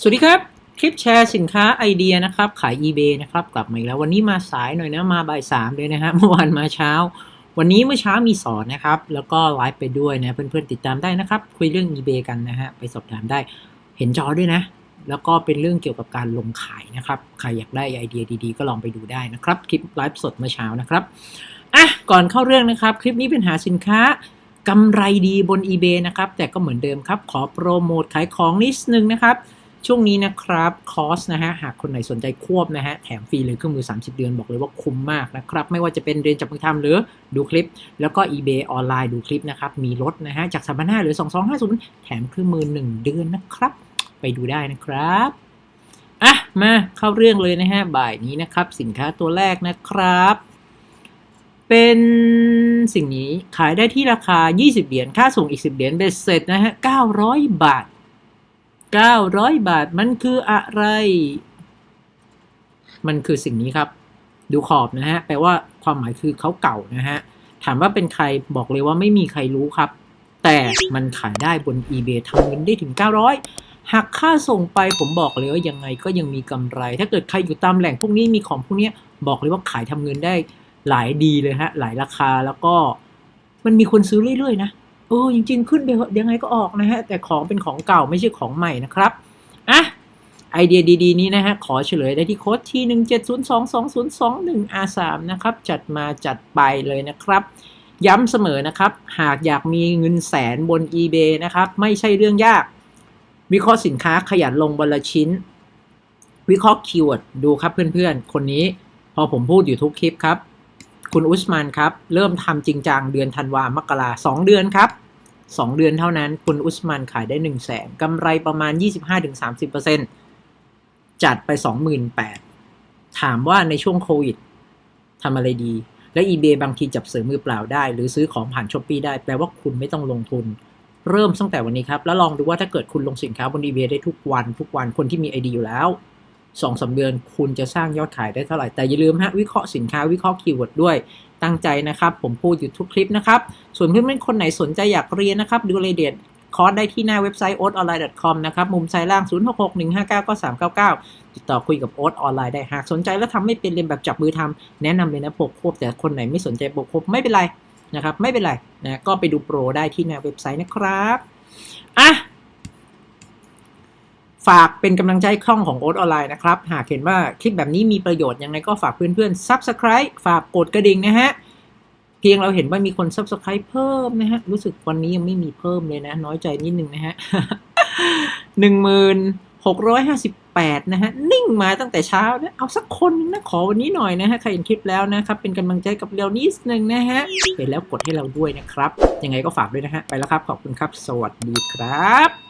สวัสดีครับ คลิปแชร์สินค้าไอเดียนะครับ ขาย eBay นะครับ กลับมาอีกแล้ววันนี้มาสายหน่อยนะ มาบ่ายสามเลยนะฮะเมื่อวานมาเช้า วันนี้เมื่อเช้ามีสอนนะครับ แล้วก็ไลฟ์ไปด้วยนะ เพื่อนๆติดตามได้นะครับ คุยเรื่อง eBay กันนะฮะ ไปสอบถามได้เห็นจอด้วยนะ แล้วก็เป็นเรื่องเกี่ยวกับการลงขายนะครับ ใครอยากได้ไอเดียดีๆ ก็ลองไปดูได้นะครับคลิปไลฟ์สดเมื่อเช้านะครับอะก่อนเข้าเรื่องนะครับ คลิปนี้เป็นหาสินค้ากำไรดีบน eBay นะครับแต่ก็เหมือนเดิมครับขอโปรโมทขายของนิดนึงนะครับ ช่วงนี้นะครับคอสนะฮะหากคนไหนสนใจควบนะฮะแถมฟรีเลยเครื่องมือ 30 เดือนบอกเลยว่าคุ้มมากนะครับ ไม่ว่าจะเป็นเรียนจับมือทำหรือดูคลิป แล้วก็ eBay ออนไลน์ดูคลิปนะครับ มีลดนะฮะจาก3 5 0 0หรือ 2250 แถมเครื่องมือ 1 เดือนนะครับ ไปดูได้นะครับอะมาเข้าเรื่องเลยนะฮะบ่ายนี้นะครับ สินค้าตัวแรกนะครับ เป็นสิ่งนี้ขายได้ที่ราคา 20 เหรียญค่าส่งอีก 10 เหรียญเบ็ดเสร็จนะฮะ900 บาท 900 บาทมันคืออะไร มันคือสิ่งนี้ครับ ดูขอบนะฮะ แปลว่าความหมายคือเขาเก่านะฮะ ถามว่าเป็นใครบอกเลยว่าไม่มีใครรู้ครับ แต่มันขายได้บน eBay ทำเงินได้ถึง 900หักค่าส่งไปผมบอกเลยว่ายังไงก็ยังมีกำไร ถ้าเกิดใครอยู่ตามแหล่งพวกนี้มีของพวกนี้บอกเลยว่าขายทำเงินได้หลายดีเลยฮะ หลายราคาแล้วก็มันมีคนซื้อเรื่อยๆนะ เออจริง ๆ ขึ้นไปยังไงก็ออกนะฮะ แต่ของเป็นของเก่าไม่ใช่ของใหม่นะครับอะไอเดียดีๆ นี้นะฮะ ขอเฉลยได้ที่โค้ดที่ 1702221 R3 นะครับ จัดมาจัดไปเลยนะครับ ย้ำเสมอนะครับ หากอยากมีเงินแสนบน eBay นะครับ ไม่ใช่เรื่องยาก วิเคราะห์สินค้าขยันลงบนละชิ้น วิเคราะห์คีย์เวิร์ดดูครับเพื่อนๆ คนนี้ พอผมพูดอยู่ทุกคลิปครับ คุณอุสมานครับ เริ่มทำจริงจังเดือนธันวามกราสองเดือนครับสองเดือนเท่านั้น คุณอุสมานขายได้หนึ่งแสนกำไรประมาณ 25-30%จัดไป 28,000ถามว่าในช่วงโควิดทำอะไรดี และ eBay บางทีจับเสือมือเปล่าได้ หรือซื้อของผ่านช้อปปีได้ แปลว่าคุณไม่ต้องลงทุน เริ่มตั้งแต่วันนี้ครับ แล้วลองดูว่าถ้าเกิดคุณลงสินค้าบน eBay ได้ทุกวัน ทุกวันคนที่มีไอดีอยู่แล้ว สองสาเดือนคุณจะสร้างยอดขายได้เท่าไหร่ แต่อย่าลืมฮะวิเคราะห์สินค้าวิเคราะห์คีย์เวิร์ดด้วยตั้งใจนะครับ ผมพูดอยู่ทุกคลิปนะครับ ส่วนเพื่อนๆคนไหนสนใจอยากเรียนนะครับ ดูรายละเอียดคอร์สได้ที่หน้าเว็บไซต์ oatonline.com นะครับ มุมซ้ายล่าง 0661599399 ติดต่อคุยกับโอ๊ตออนไลน์ได้ หากสนใจแล้วทำไม่เป็นเรียนแบบจับมือทำแนะนำเลยนะปกควบ แต่คนไหนไม่สนใจปกควบไม่เป็นไรนะครับ ไม่เป็นไรนะก็ไปดูโปรได้ที่หน้าเว็บไซต์นะครับ อะ ฝากเป็นกำลังใจคล่องของโอ๊ตออนไลน์นะครับ หากเห็นว่าคลิปแบบนี้มีประโยชน์ยังไงก็ฝากเพื่อนๆ Subscribe ฝากกดกระดิ่งนะฮะ เพียงเราเห็นว่ามีคน Subscribe เพิ่มนะฮะ รู้สึกวันนี้ยังไม่มีเพิ่มเลยนะ น้อยใจนิดนึงนะฮะหนึ่งหมื่นหกร้อยห้าสิบแปดนะฮะ นิ่งมาตั้งแต่เช้านะ เอาสักคนนึงนะขอวันนี้หน่อยนะฮะ ใครเห็นคลิปแล้วนะครับ เป็นกำลังใจกับเรานิดนึงนะฮะ เห็นแล้วกดให้เราด้วยนะครับ ยังไงก็ฝากด้วยนะฮะ ไปแล้วครับ ขอบคุณครับ สวัสดีครับ